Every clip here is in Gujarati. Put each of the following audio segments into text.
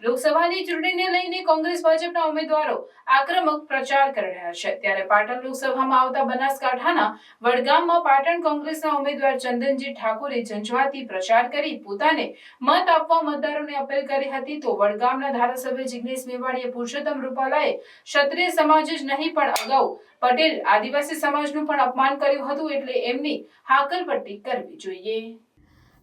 લોકસભાની ચૂંટણીને લઈને કોંગ્રેસ, ભાજપના ઉમેદવારો આક્રમક પ્રચાર કરી રહ્યા છે. ત્યારે પાટણ લોકસભામાં આવતા બનાસકાંઠાના વડગામમાં પાટણ કોંગ્રેસના ઉમેદવાર ચંદનજી ઠાકોરે ઝંઝવાતી પ્રચાર કરી પોતાને મત આપવા મતદારોને અપીલ કરી હતી. તો વડગામના ધારાસભ્ય જિગ્નેશ મેવાણીએ પુરુષોત્તમ રૂપાલાએ ક્ષત્રિય સમાજ જ નહીં, પણ અગાઉ પટેલ આદિવાસી સમાજનું પણ અપમાન કર્યું હતું, એટલે એમની હાકલપટ્ટી કરવી જોઈએ.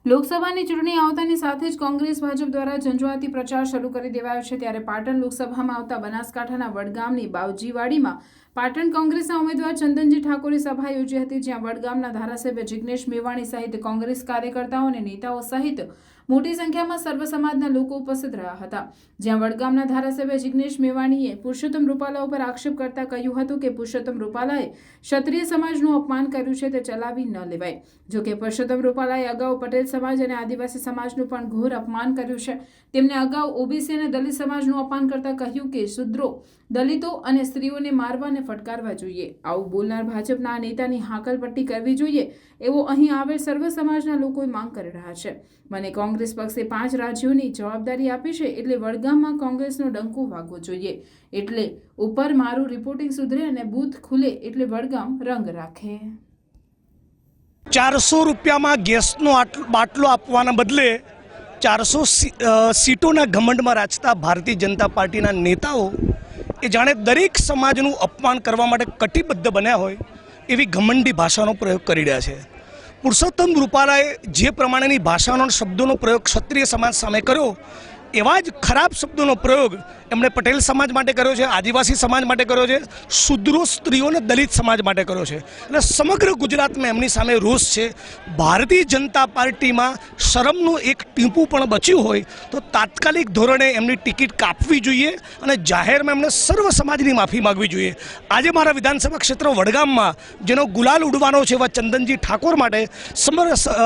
લોકસભાની ચૂંટણી આવતાની સાથે જ કોંગ્રેસ, ભાજપ દ્વારા ઝંઝવાતી પ્રચાર શરૂ કરી દેવાયો છે. ત્યારે પાટણ લોકસભામાં આવતા બનાસકાંઠાના વડગામની બાવજીવાડીમાં પાટણ કોંગ્રેસના ઉમેદવાર ચંદનજી ઠાકોરે સભા યોજી હતી, જ્યાં વડગામના ધારાસભ્ય જિગ્નેશ મેવાણી સહિત કોંગ્રેસ કાર્યકર્તાઓ અને નેતાઓ સહિત મોટી સંખ્યામાં સર્વ સમાજના લોકો ઉપસ્થિત રહ્યા હતા. જ્યાં વડગામના ધારાસભ્ય જિગ્નેશ મેવાણીએ પુરુષોત્તમ રૂપાલા ઉપર આક્ષેપ કરતા કહ્યું હતું કે પુરુષોત્તમ રૂપાલાએ ક્ષત્રિય સમાજનું અપમાન કર્યું છે તે ચલાવી ન લેવાય. જો કે પુરુષોત્તમ રૂપાલાએ અગાઉ પટેલ સમાજ અને આદિવાસી સમાજનું પણ ઘોર અપમાન કર્યું છે. તેમણે અગાઉ ઓબીસી અને દલિત સમાજનું અપમાન કરતા કહ્યું કે શુદ્રો, દલિતો અને સ્ત્રીઓને મારવા અને ફટકારવા જોઈએ. આવું બોલનાર ભાજપના નેતાની હાકલપટ્ટી કરવી જોઈએ એવો અહીં આવેલ સર્વ સમાજના લોકોએ માંગ કરી રહ્યા છે. મને કોંગ્રેસ પક્ષે પાંચ રાજ્યોની જવાબદારી આપી છે એટલે વડગામમાં કોંગ્રેસનો ડંકો વાગવો જોઈએ. એટલે ઉપર મારું રિપોર્ટિંગ સુધરે અને બૂથ ખુલે એટલે વડગામ રંગ રાખે. ચારસો રૂપિયામાં ગેસનો બાટલો આપવાના બદલે ચારસો સીટોના ઘમંડમાં રાચતા ભારતીય જનતા પાર્ટીના નેતાઓ એ જાણે દરેક સમાજનું અપમાન કરવા માટે કટિબદ્ધ બન્યા હોય એવી ઘમંડી ભાષાનો પ્રયોગ કરી રહ્યા છે. પુરુષોત્તમ રૂપાલાએ જે પ્રમાણેની ભાષાનો શબ્દોનો પ્રયોગ ક્ષત્રિય સમાજ સામે કર્યો, એવા જ ખરાબ શબ્દોનો પ્રયોગ એમણે પટેલ સમાજ માટે કર્યો છે, આદિવાસી સમાજ માટે કર્યો છે શુદ્રો સ્ત્રીઓ અને દલિત સમાજ માટે કર્યો છે. એટલે સમગ્ર ગુજરાતમાં એમની સામે રોષ છે. ભારતીય જનતા પાર્ટીમાં શરમનું એક ટીપું પણ બચ્યું હોય તો તાત્કાલિક ધોરણે એમની ટિકિટ કાપવી જોઈએ અને જાહેરમાં એમને સર્વ સમાજની માફી માગવી જોઈએ. આજે મારા વિધાનસભા ક્ષેત્ર વડગામમાં, જેનો ગુલાલ ઉડવાનો છે એવા ચંદનજી ઠાકોર માટે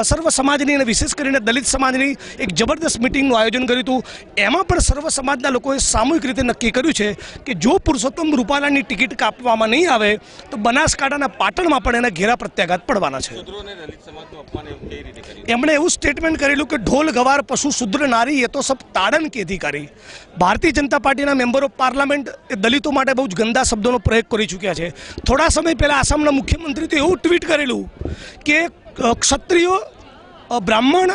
સર્વ સમાજની અને વિશેષ કરીને દલિત સમાજની એક જબરદસ્ત મિટિંગનું આયોજન કર્યું હતું. એમાં પણ સર્વ સમાજના લોકોએ સામૂહિક રીતે નક્કી કર્યું છે કે જો પુરુષોત્તમ રૂપાલાની ટિકિટ કાપવામાં નહીં આવે તો બનાસકાંઠાના પાટણમાં પણ એના ઘેરા પ્રત્યાઘાત પડવાના છે. એમણે એવું સ્ટેટમેન્ટ કરેલું કે ઢોલ ગવાર પશુ શુદ્ર નારી એ તો સબ તાડન કે અધિકારી. ભારતીય જનતા પાર્ટીના મેમ્બર ઓફ પાર્લામેન્ટ એ દલિતો માટે બહુ જ ગંદા શબ્દોનો પ્રયોગ કરી ચૂક્યા છે. થોડા સમય પહેલાં આસામના મુખ્યમંત્રી તો એવું ટ્વીટ કરેલું કે ક્ષત્રિયો બ્રાહ્મણ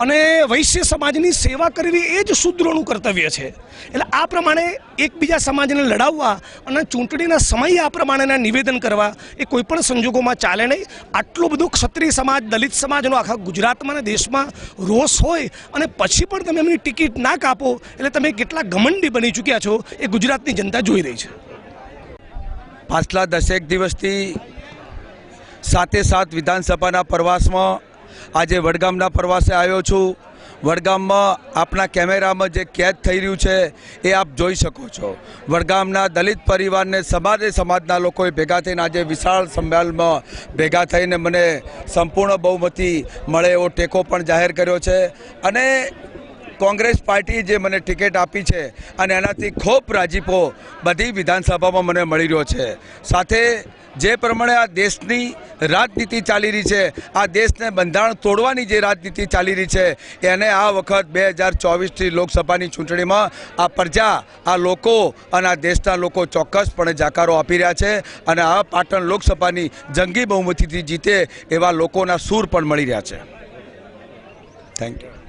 અને વૈશ્ય સમાજની સેવા કરવી એ જ શૂદ્રોનું કર્તવ્ય છે. એટલે આ પ્રમાણે એકબીજા સમાજને લડાવવા અને ચૂંટણીના સમયે આ પ્રમાણેના નિવેદન કરવા એ કોઈપણ સંજોગોમાં ચાલે નહીં. આટલો બધો ક્ષત્રિય સમાજ, દલિત સમાજનો આખા ગુજરાતમાં અને દેશમાં રોષ હોય અને પછી પણ તમે એમની ટિકિટ ના કાપો એટલે તમે કેટલા ઘમંડી બની ચૂક્યા છો એ ગુજરાતની જનતા જોઈ રહી છે. પાછલા દસેક દિવસથી સાથે સાત વિધાનસભાના પ્રવાસમાં આજે વડગામના પ્રવાસે આવ્યો છું. વડગામમાં આપણા કેમેરામાં જે કેદ થઈ રહ્યું છે એ આપ જોઈ શકો છો. વડગામના દલિત પરિવારને સમાજે સમાજના લોકોએ ભેગા થઈને આજે વિશાળ સંમેલનમાં ભેગા થઈને મને સંપૂર્ણ બહુમતી મળે એવો ટેકો પણ જાહેર કર્યો છે. અને કોંગ્રેસ પાર્ટી જે મને ટિકિટ આપી છે અને એનાથી ખૂબ રાજીપો બધી વિધાનસભામાં મને મળી રહ્યો છે. સાથે જે પ્રમાણે આ દેશની રાજનીતિ ચાલી રહી છે, આ દેશને બંધારણ તોડવાની જે રાજનીતિ ચાલી રહી છે, એને આ વખત બે હજાર ચોવીસથી લોકસભાની ચૂંટણીમાં આ પ્રજા, આ લોકો અને આ દેશના લોકો ચોક્કસપણે જાકારો આપી રહ્યા છે અને આ પાટણ લોકસભાની જંગી બહુમતીથી જીતે એવા લોકોના સૂર પણ મળી રહ્યા છે. Thank you